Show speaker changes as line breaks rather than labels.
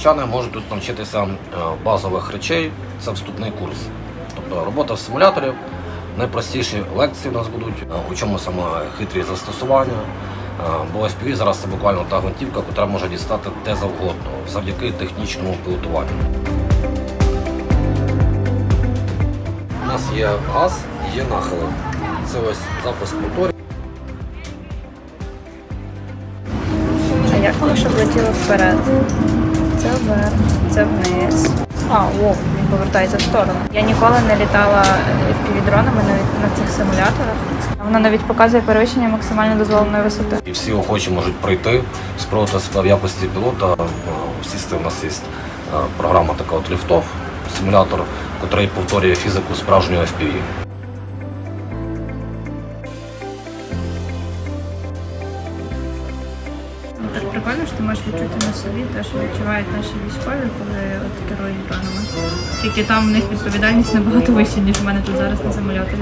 Лучани можуть тут навчитися е, базових речей, це вступний курс. Тобто робота в симуляторі, найпростіші лекції у нас будуть, е, у чому саме хитрі застосування. Е, Бо FPV зараз це буквально та гвинтівка, яка може дістати де завгодно завдяки технічному пілотуванню. У нас є газ, і є нахили. Це ось запуск моторів.
Як воно щоб летіло вперед? Це вверх, це вниз. А, о, він повертається в сторону. Я ніколи не літала впівдронами навіть на цих симуляторах. Воно навіть показує перевищення максимально дозволеної висоти.
І всі охочі можуть пройти, спробувати в якості пілота. Е, Сісти у нас є е, програма така от ліфтов, симулятор, який повторює фізику справжнього FPV.
Так прикольно, що ти можеш відчути на собі те, що відчувають наші військові, коли от керують дронами. Тільки там в них відповідальність набагато вища, ніж в мене тут зараз на самольоті.